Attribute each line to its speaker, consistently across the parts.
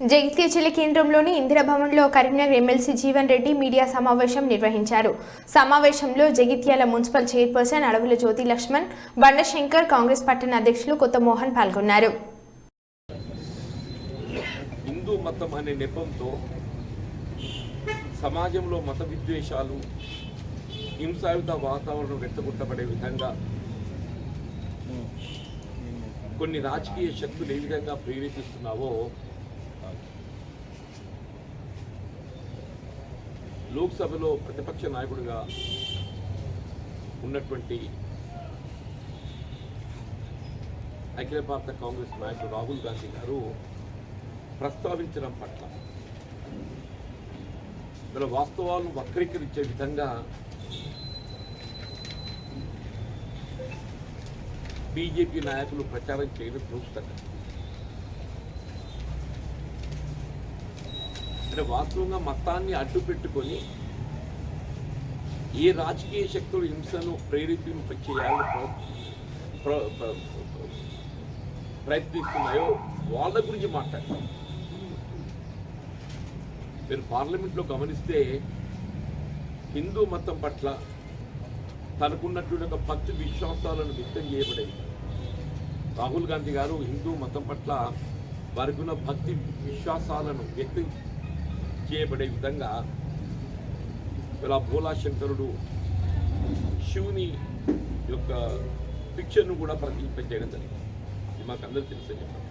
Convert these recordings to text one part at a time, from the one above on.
Speaker 1: జగిత్య జిల్లా కేంద్రంలోని ఇందిరాభవన్లో కరీంనగర్ ఎమ్మెల్సీ జీవన్ రెడ్డి మీడియా సమావేశం నిర్వహించారు. సమావేశంలో జగిత్యాల మున్సిపల్ చైర్పర్సన్ అడవుల జ్యోతి లక్ష్మణ్ బండశంకర్ కాంగ్రెస్ పట్టణ అధ్యక్షులు కొత్త మోహన్ పాల్గొన్నారు.
Speaker 2: హిందూ మతం అనే నెపంతో సమాజంలో మత విద్వేషాలు హింసాయుత వాతావరణం రెచ్చగొట్టబడే విధంగా కొన్ని రాజకీయ శక్తులు ఏ విధంగా ప్రేరేపిస్తున్నావో లోక్సభలో ప్రతిపక్ష నాయకుడిగా ఉన్నటువంటి అఖిల భారత కాంగ్రెస్ నాయకుడు రాహుల్ గాంధీ గారు ప్రస్తావించడం పట్ల గల వాస్తవాలను వక్రీకరించే విధంగా బీజేపీ నాయకులు ప్రచారం చేయడం చూస్తారు అంటే వాస్తవంగా మతాన్ని అడ్డు పెట్టుకొని ఏ రాజకీయ శక్తులు హింసను ప్రేరేపింప చేయాలని ప్రయత్నిస్తున్నాయో వాళ్ళ గురించి మాట్లాడతాం. మీరు పార్లమెంట్లో గమనిస్తే హిందూ మతం పట్ల తనకున్నటువంటి ఒక భక్తి విశ్వాసాలను వ్యక్తం చేయబడేవి రాహుల్ గాంధీ గారు హిందూ మతం పట్ల వారికి ఉన్న భక్తి విశ్వాసాలను వ్యక్తం చేయబడే విధంగా ఇలా భోలాశంకరుడు శివుని యొక్క పిక్చర్ను కూడా ప్రతిపింపజేయడం జరిగింది. ఇది మాకు అందరికీ తెలుసు చెప్పారు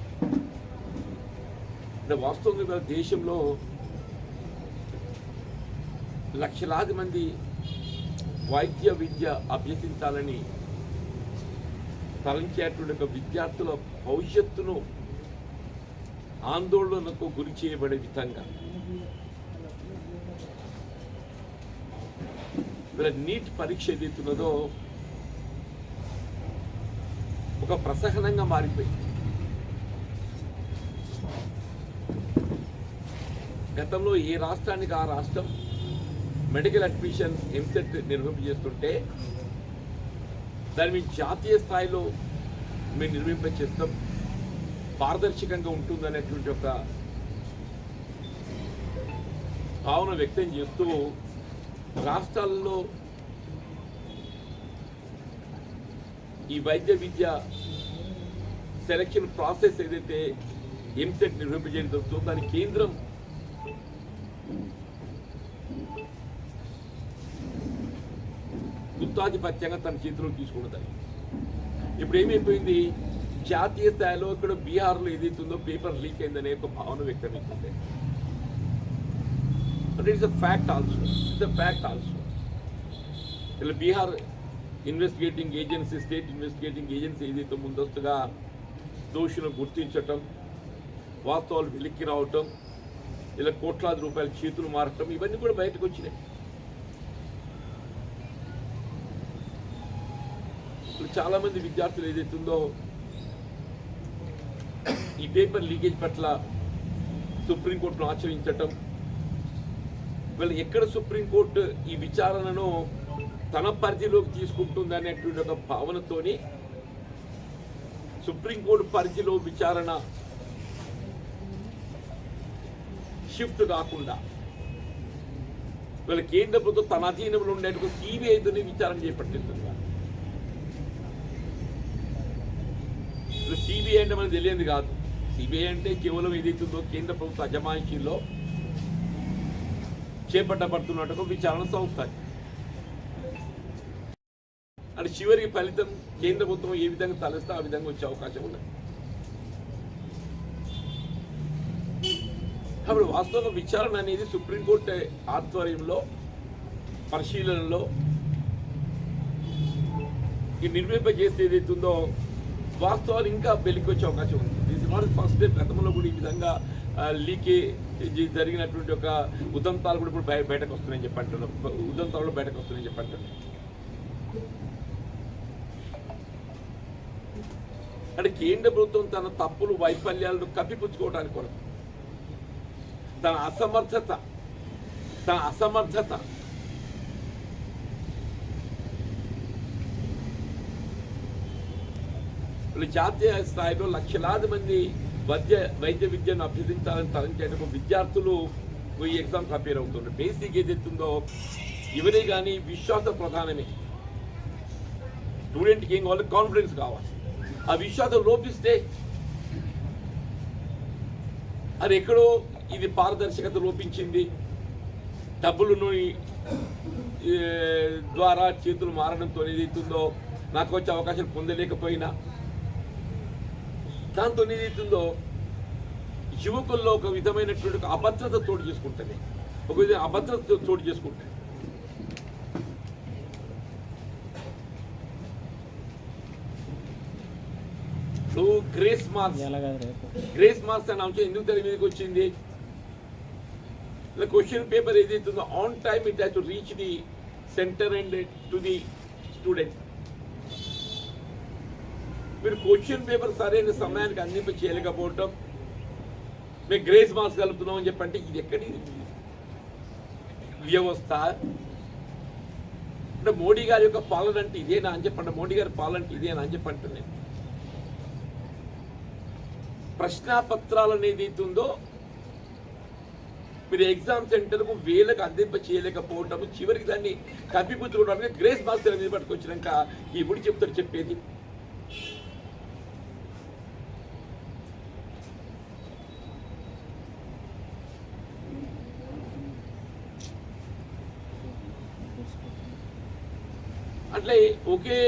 Speaker 2: అంటే వాస్తవంగా దేశంలో లక్షలాది మంది వైద్య విద్య అభ్యసించాలని తలంచేటువంటి ఒక విద్యార్థుల భవిష్యత్తును ఆందోళనకు గురి చేయబడే విధంగా వీళ్ళ నీట్ పరీక్ష ఏదైతున్నదో ఒక ప్రసహనంగా మారిపోయింది. గతంలో ఏ రాష్ట్రానికి ఆ రాష్ట్రం మెడికల్ అడ్మిషన్ ఎంసెట్ నిర్వహింపజేస్తుంటే దాన్ని మేము జాతీయ స్థాయిలో మేము నిర్వహింపచేస్తాం పారదర్శకంగా ఉంటుందనేటువంటి ఒక భావన వ్యక్తం చేస్తూ రాష్ట్రాల్లో ఈ వైద్య విద్య సెలక్షన్ ప్రాసెస్ ఏదైతే ఎంసెట్ నిర్వహింపజేయడం జరుగుతుందో దాని కేంద్రం గుత్తాధిపత్యంగా తన చేతిలో తీసుకుంటుంది ఇప్పుడు ఏమైపోయింది? జాతీయ స్థాయిలో ఇక్కడ బీహార్లో ఏదైతుందో పేపర్ లీక్ అయిందనే ఒక భావన వ్యక్తమవుతుంది but it's a fact also it's a fact also ఇలా Bihar investigating agency state investigating agency ఏదైతే ముందస్తుగా దోషులను గుర్తించటం వాస్తవాలు వెలిక్కి రావటం ఇలా కోట్లాది రూపాయల చేతులు మారటం ఇవన్నీ కూడా బయటకు వచ్చినాయి. ఇప్పుడు చాలా మంది విద్యార్థులు ఏదైతుందో ఈ పేపర్ లీకేజ్ పట్ల సుప్రీంకోర్టును ఆచరించటం వీళ్ళు ఎక్కడ సుప్రీంకోర్టు ఈ విచారణను తన పరిధిలోకి తీసుకుంటుంది అనేటువంటి ఒక భావనతోని సుప్రీంకోర్టు పరిధిలో విచారణ షిఫ్ట్ కాకుండా వీళ్ళ కేంద్ర ప్రభుత్వం తన అధీనంలో ఉండేటువంటి సిబిఐతోనే విచారణ చేపట్టిస్తుంది సిబిఐ అంటే మనకు తెలియదు కాదు. సిబిఐ అంటే కేవలం ఏదైతుందో కేంద్ర ప్రభుత్వ అజమాయిషీలో చేపట్టబడుతున్నట్టు విచారణ సంస్థ అది. అంటే చివరికి ఫలితం కేంద్ర ప్రభుత్వం ఏ విధంగా తలస్తే ఆ విధంగా వచ్చే అవకాశం ఉన్నది కాబట్టి వాస్తవంగా విచారణ అనేది సుప్రీంకోర్టు ఆధ్వర్యంలో పరిశీలనలో ఈ నిర్మింప చేస్తే ఏదైతుందో వాస్తవాలు ఇంకా వెలికి వచ్చే అవకాశం ఉంది దిస్ నాట్ ఫస్ట్ డే గతంలో కూడా ఈ విధంగా లీకేజ్ జరిగినటువంటి ఒక ఉదంతాలు కూడా ఇప్పుడు బయటకు వస్తున్నాయని చెప్పి అంటున్నారు ఉదంతాలు బయటకు వస్తున్నాయని చెప్పి అంటున్నారు అంటే కేంద్ర ప్రభుత్వం తన తప్పులు వైఫల్యాలను కప్పిపుచ్చుకోవడానికి కొరకు తన అసమర్థత తన అసమర్థత జాతీయ స్థాయిలో లక్షలాది మంది వైద్య వైద్య విద్యను అభ్యసించాలని తలంచేటప్పుడు విద్యార్థులు ఈ ఎగ్జామ్కి అపేర్ అవుతున్నారు బేసిక్ ఏదైతుందో ఇవనే కానీ విశ్వాస ప్రధానమే. స్టూడెంట్కి ఏం కావాలి? కాన్ఫిడెన్స్ కావాలి. ఆ విశ్వాసం లోపిస్తే అది ఎక్కడో ఇది పారదర్శకత లోపించింది. డబ్బులను ద్వారా చేతులు మారడంతో ఏదైతుందో నాకు వచ్చే అవకాశం పొందలేకపోయినా దాంతో ఏదైతుందో యువకుల్లో ఒక విధమైనటువంటి అభద్రత తోడు చేసుకుంటుంది ఒక విధంగా అభద్రత తోడు చేసుకుంటుంది ఇప్పుడు గ్రేస్ మార్క్స్ గ్రేస్ అనే అంశం ఎందుకు తెర మీదకి వచ్చింది? క్వశ్చన్ పేపర్ ఏదైతుందో on time it has to reach the centre and to the student మీరు క్వశ్చన్ పేపర్ సరైన సమయానికి అందింప చేయలేకపోవటం. మేము గ్రేస్ మార్క్స్ కలుపుతున్నాం అని చెప్పంటే ఇది ఎక్కడి వ్యవస్థ. అంటే మోడీ గారి యొక్క పాలన అంటే ఇదేనా అని చెప్పండి మోడీ గారి పాలన అంటే ఇదేనా అని చెప్పంటే నేను. ప్రశ్నాపత్రాలు అనేది అవుతుందో మీరు ఎగ్జామ్ సెంటర్కు వేలకు అందింప చేయలేకపోవటం చివరికి దాన్ని కప్పిపుచ్చుకోవడానికి గ్రేస్ మాస్టర్ మీద పట్టుకొచ్చినాక ఇప్పుడు చెప్తారు చెప్పేది. అట్లే ఒకే